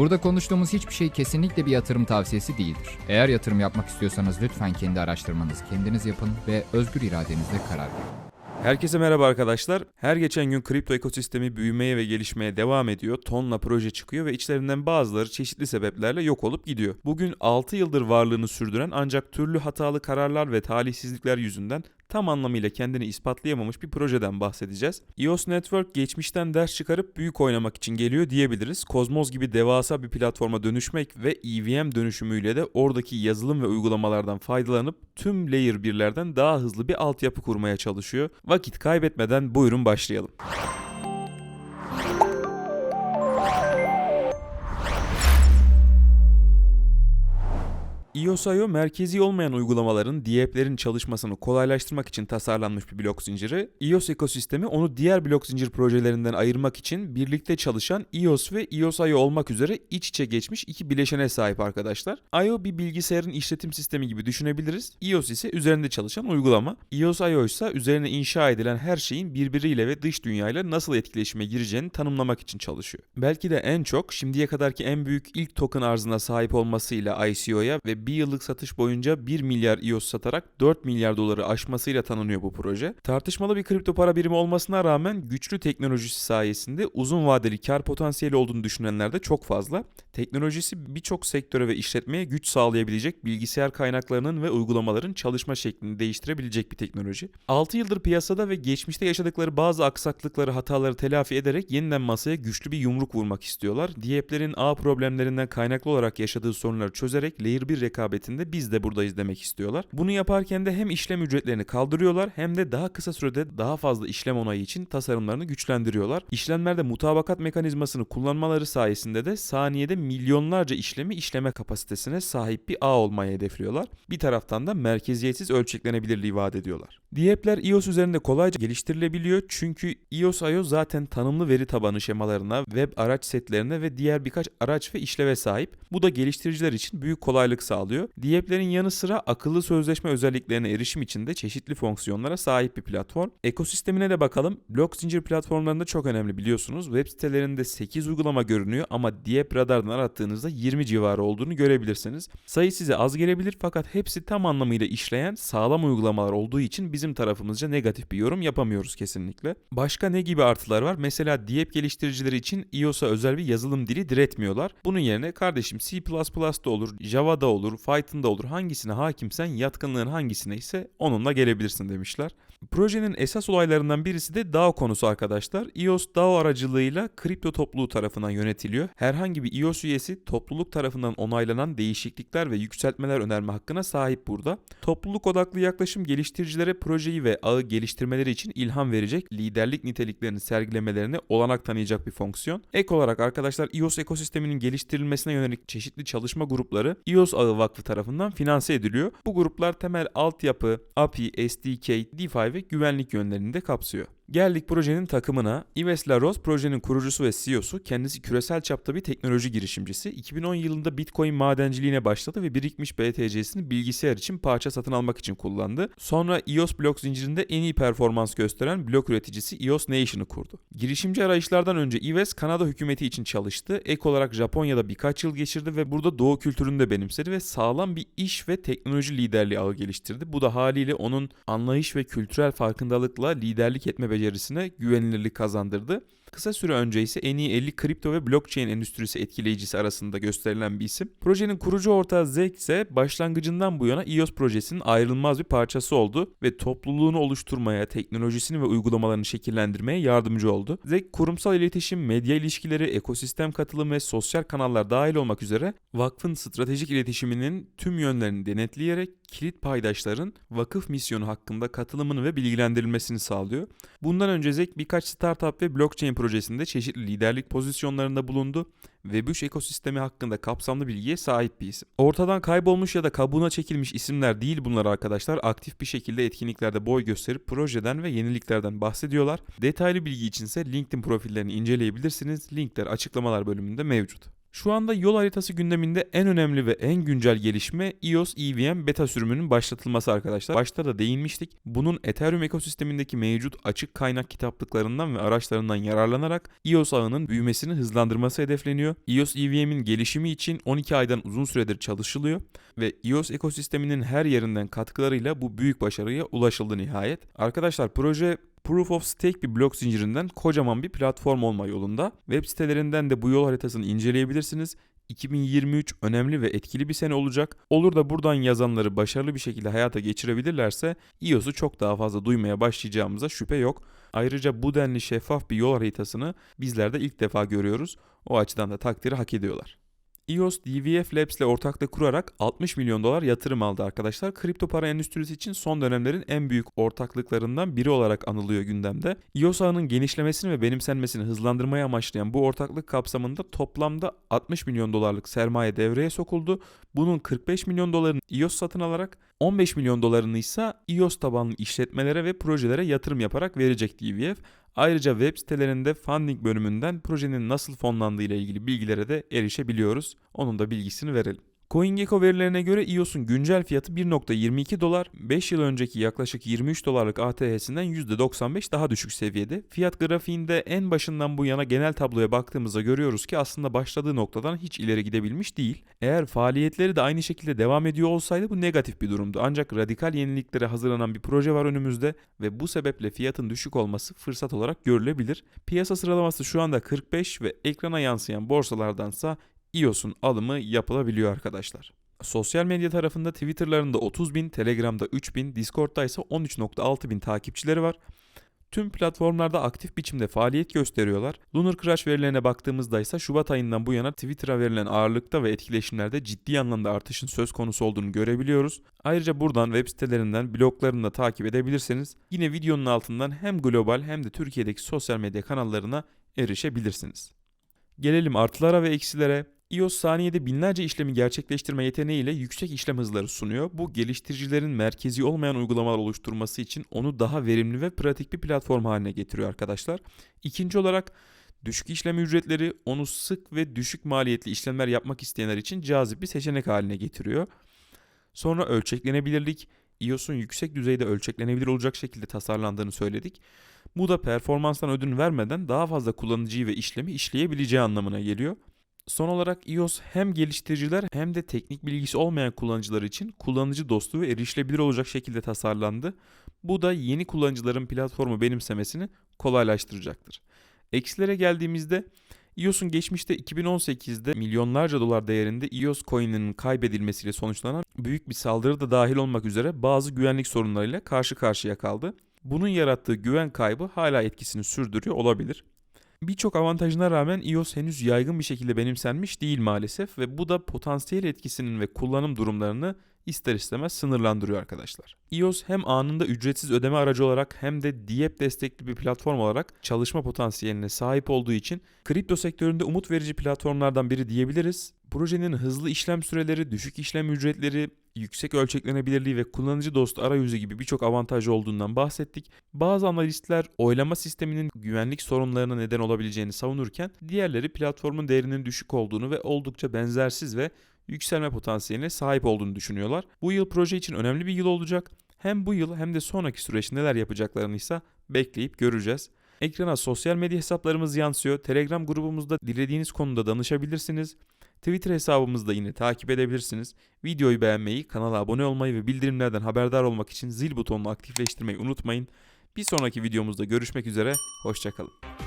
Burada konuştuğumuz hiçbir şey kesinlikle bir yatırım tavsiyesi değildir. Eğer yatırım yapmak istiyorsanız lütfen kendi araştırmanızı kendiniz yapın ve özgür iradenizle karar verin. Herkese merhaba arkadaşlar. Her geçen gün kripto ekosistemi büyümeye ve gelişmeye devam ediyor. Tonla proje çıkıyor ve içlerinden bazıları çeşitli sebeplerle yok olup gidiyor. Bugün 6 yıldır varlığını sürdüren ancak türlü hatalı kararlar ve talihsizlikler yüzünden tam anlamıyla kendini ispatlayamamış bir projeden bahsedeceğiz. EOS Network geçmişten ders çıkarıp büyük oynamak için geliyor diyebiliriz. Kozmos gibi devasa bir platforma dönüşmek ve EVM dönüşümüyle de oradaki yazılım ve uygulamalardan faydalanıp tüm layer 1'lerden daha hızlı bir altyapı kurmaya çalışıyor. Vakit kaybetmeden buyurun başlayalım. EOS.io merkezi olmayan uygulamaların, DApp'lerin çalışmasını kolaylaştırmak için tasarlanmış bir blok zinciri. EOS ekosistemi onu diğer blok zincir projelerinden ayırmak için birlikte çalışan EOS ve EOS.io olmak üzere iç içe geçmiş iki bileşene sahip arkadaşlar. IO bir bilgisayarın işletim sistemi gibi düşünebiliriz. EOS ise üzerinde çalışan uygulama. EOS.io ise üzerine inşa edilen her şeyin birbiriyle ve dış dünyayla nasıl etkileşime gireceğini tanımlamak için çalışıyor. Belki de en çok şimdiye kadarki en büyük ilk token arzına sahip olmasıyla ICO'ya ve bir yıllık satış boyunca 1 milyar EOS satarak 4 milyar doları aşmasıyla tanınıyor bu proje. Tartışmalı bir kripto para birimi olmasına rağmen güçlü teknolojisi sayesinde uzun vadeli kar potansiyeli olduğunu düşünenler de çok fazla. Teknolojisi birçok sektöre ve işletmeye güç sağlayabilecek bilgisayar kaynaklarının ve uygulamaların çalışma şeklini değiştirebilecek bir teknoloji. 6 yıldır piyasada ve geçmişte yaşadıkları bazı aksaklıkları, hataları telafi ederek yeniden masaya güçlü bir yumruk vurmak istiyorlar. DApp'lerin ağ problemlerinden kaynaklı olarak yaşadığı sorunları çözerek Layer 1 rekabetinde biz de buradayız demek istiyorlar. Bunu yaparken de hem işlem ücretlerini kaldırıyorlar hem de daha kısa sürede daha fazla işlem onayı için tasarımlarını güçlendiriyorlar. İşlemlerde mutabakat mekanizmasını kullanmaları sayesinde de saniyede milyonlarca işlemi işleme kapasitesine sahip bir ağ olmayı hedefliyorlar. Bir taraftan da merkeziyetsiz ölçeklenebilirliği vaat ediyorlar. DApp'ler iOS üzerinde kolayca geliştirilebiliyor çünkü iOS.io zaten tanımlı veri tabanı şemalarına, web araç setlerine ve diğer birkaç araç ve işleve sahip. Bu da geliştiriciler için büyük kolaylık sağlıyor. DApp'lerin yanı sıra akıllı sözleşme özelliklerine erişim için de çeşitli fonksiyonlara sahip bir platform. Ekosistemine de bakalım. Blok zincir platformlarında çok önemli biliyorsunuz. Web sitelerinde 8 uygulama görünüyor ama Dapp radardan arattığınızda 20 civarı olduğunu görebilirsiniz. Sayı size az gelebilir fakat hepsi tam anlamıyla işleyen sağlam uygulamalar olduğu için bizim tarafımızca negatif bir yorum yapamıyoruz kesinlikle. Başka ne gibi artılar var? Mesela Dapp geliştiricileri için iOS'a özel bir yazılım dili diretmiyorlar. Bunun yerine kardeşim C++'da olur, Java'da olur, Python'da olur hangisine hakimsen yatkınlığın hangisine ise onunla gelebilirsin demişler. Projenin esas olaylarından birisi de DAO konusu arkadaşlar. EOS DAO aracılığıyla kripto topluluğu tarafından yönetiliyor. Herhangi bir EOS üyesi topluluk tarafından onaylanan değişiklikler ve yükseltmeler önerme hakkına sahip burada. Topluluk odaklı yaklaşım geliştiricilere projeyi ve ağı geliştirmeleri için ilham verecek, liderlik niteliklerini sergilemelerine olanak tanıyacak bir fonksiyon. Ek olarak arkadaşlar EOS ekosisteminin geliştirilmesine yönelik çeşitli çalışma grupları EOS Ağı Vakfı tarafından finanse ediliyor. Bu gruplar temel altyapı, API, SDK, DeFi ve güvenlik yönlerini de kapsıyor. Geldik projenin takımına. Yves Laros projenin kurucusu ve CEO'su. Kendisi küresel çapta bir teknoloji girişimcisi. 2010 yılında Bitcoin madenciliğine başladı ve birikmiş BTC'sini bilgisayar için parça satın almak için kullandı. Sonra EOS blok zincirinde en iyi performans gösteren blok üreticisi EOS Nation'ı kurdu. Girişimci arayışlardan önce Yves Kanada hükümeti için çalıştı. Ek olarak Japonya'da birkaç yıl geçirdi ve burada doğu kültürünü de benimsedi ve sağlam bir iş ve teknoloji liderliği ağı geliştirdi. Bu da haliyle onun anlayış ve kültürel farkındalıkla liderlik etme becerisine güvenilirlik kazandırdı. Kısa süre önce ise en iyi 50 kripto ve blockchain endüstrisi etkileyicisi arasında gösterilen bir isim. Projenin kurucu ortağı Zek ise başlangıcından bu yana EOS projesinin ayrılmaz bir parçası oldu ve topluluğunu oluşturmaya, teknolojisini ve uygulamalarını şekillendirmeye yardımcı oldu. Zek kurumsal iletişim, medya ilişkileri, ekosistem katılım ve sosyal kanallar dahil olmak üzere vakfın stratejik iletişiminin tüm yönlerini denetleyerek kilit paydaşların vakıf misyonu hakkında katılımını ve bilgilendirilmesini sağlıyor. Bundan önce Zek birkaç startup ve blockchain projesinde çeşitli liderlik pozisyonlarında bulundu. Web3 ekosistemi hakkında kapsamlı bilgiye sahip bir isim. Ortadan kaybolmuş ya da kabuğuna çekilmiş isimler değil bunlar arkadaşlar. Aktif bir şekilde etkinliklerde boy gösterip projeden ve yeniliklerden bahsediyorlar. Detaylı bilgi içinse LinkedIn profillerini inceleyebilirsiniz. Linkler açıklamalar bölümünde mevcut. Şu anda yol haritası gündeminde en önemli ve en güncel gelişme iOS EVM beta sürümünün başlatılması arkadaşlar. Başta da değinmiştik. Bunun Ethereum ekosistemindeki mevcut açık kaynak kitaplıklarından ve araçlarından yararlanarak iOS ağının büyümesini hızlandırması hedefleniyor. iOS EVM'in gelişimi için 12 aydan uzun süredir çalışılıyor ve iOS ekosisteminin her yerinden katkılarıyla bu büyük başarıya ulaşıldı nihayet. Arkadaşlar proje Proof of Stake bir blok zincirinden kocaman bir platform olma yolunda. Web sitelerinden de bu yol haritasını inceleyebilirsiniz. 2023 önemli ve etkili bir sene olacak. Olur da buradan yazanları başarılı bir şekilde hayata geçirebilirlerse iOS'u çok daha fazla duymaya başlayacağımıza şüphe yok. Ayrıca bu denli şeffaf bir yol haritasını bizler de ilk defa görüyoruz. O açıdan da takdiri hak ediyorlar. iOS DVF Labs ile ortaklık kurarak 60 milyon dolar yatırım aldı arkadaşlar. Kripto para endüstrisi için son dönemlerin en büyük ortaklıklarından biri olarak anılıyor gündemde. iOS ağının genişlemesini ve benimsenmesini hızlandırmaya amaçlayan bu ortaklık kapsamında toplamda 60 milyon dolarlık sermaye devreye sokuldu. Bunun 45 milyon dolarını iOS satın alarak 15 milyon dolarını ise iOS tabanlı işletmelere ve projelere yatırım yaparak verecek DVF. Ayrıca web sitelerinde funding bölümünden projenin nasıl fonlandığı ile ilgili bilgilere de erişebiliyoruz. Onun da bilgisini verelim. CoinGecko verilerine göre iOS'un güncel fiyatı 1.22 dolar, 5 yıl önceki yaklaşık 23 dolarlık ATH'sinden %95 daha düşük seviyede. Fiyat grafiğinde en başından bu yana genel tabloya baktığımızda görüyoruz ki aslında başladığı noktadan hiç ileri gidebilmiş değil. Eğer faaliyetleri de aynı şekilde devam ediyor olsaydı bu negatif bir durumdu. Ancak radikal yeniliklere hazırlanan bir proje var önümüzde ve bu sebeple fiyatın düşük olması fırsat olarak görülebilir. Piyasa sıralaması şu anda 45 ve ekrana yansıyan borsalardansa iOS'un alımı yapılabiliyor arkadaşlar. Sosyal medya tarafında Twitter'larında 30 bin, Telegram'da 3 bin, Discord'da ise 13.6 bin takipçileri var. Tüm platformlarda aktif biçimde faaliyet gösteriyorlar. Lunar Crash verilerine baktığımızda ise Şubat ayından bu yana Twitter'a verilen ağırlıkta ve etkileşimlerde ciddi anlamda artışın söz konusu olduğunu görebiliyoruz. Ayrıca buradan web sitelerinden bloglarını da takip edebilirseniz yine videonun altından hem global hem de Türkiye'deki sosyal medya kanallarına erişebilirsiniz. Gelelim artılara ve eksilere iOS saniyede binlerce işlemi gerçekleştirme yeteneğiyle yüksek işlem hızları sunuyor. Bu geliştiricilerin merkezi olmayan uygulamalar oluşturması için onu daha verimli ve pratik bir platform haline getiriyor arkadaşlar. İkinci olarak düşük işlem ücretleri onu sık ve düşük maliyetli işlemler yapmak isteyenler için cazip bir seçenek haline getiriyor. Sonra ölçeklenebilirlik, iOS'un yüksek düzeyde ölçeklenebilir olacak şekilde tasarlandığını söyledik. Bu da performanstan ödün vermeden daha fazla kullanıcıyı ve işlemi işleyebileceği anlamına geliyor. Son olarak iOS hem geliştiriciler hem de teknik bilgisi olmayan kullanıcılar için kullanıcı dostu ve erişilebilir olacak şekilde tasarlandı. Bu da yeni kullanıcıların platformu benimsemesini kolaylaştıracaktır. Eksilere geldiğimizde iOS'un geçmişte 2018'de milyonlarca dolar değerinde iOS coin'inin kaybedilmesiyle sonuçlanan büyük bir saldırı da dahil olmak üzere bazı güvenlik sorunlarıyla karşı karşıya kaldı. Bunun yarattığı güven kaybı hala etkisini sürdürüyor olabilir. Birçok avantajına rağmen iOS henüz yaygın bir şekilde benimsenmiş değil maalesef ve bu da potansiyel etkisinin ve kullanım durumlarını ister istemez sınırlandırıyor arkadaşlar. iOS hem anında ücretsiz ödeme aracı olarak hem de DApp destekli bir platform olarak çalışma potansiyeline sahip olduğu için kripto sektöründe umut verici platformlardan biri diyebiliriz. Projenin hızlı işlem süreleri, düşük işlem ücretleri, yüksek ölçeklenebilirliği ve kullanıcı dostu arayüzü gibi birçok avantajı olduğundan bahsettik. Bazı analistler oylama sisteminin güvenlik sorunlarına neden olabileceğini savunurken diğerleri platformun değerinin düşük olduğunu ve oldukça benzersiz ve yükselme potansiyeline sahip olduğunu düşünüyorlar. Bu yıl proje için önemli bir yıl olacak. Hem bu yıl hem de sonraki süreç neler yapacaklarını ise bekleyip göreceğiz. Ekrana sosyal medya hesaplarımız yansıyor. Telegram grubumuzda dilediğiniz konuda danışabilirsiniz. Twitter hesabımızda yine takip edebilirsiniz. Videoyu beğenmeyi, kanala abone olmayı ve bildirimlerden haberdar olmak için zil butonunu aktifleştirmeyi unutmayın. Bir sonraki videomuzda görüşmek üzere, hoşçakalın.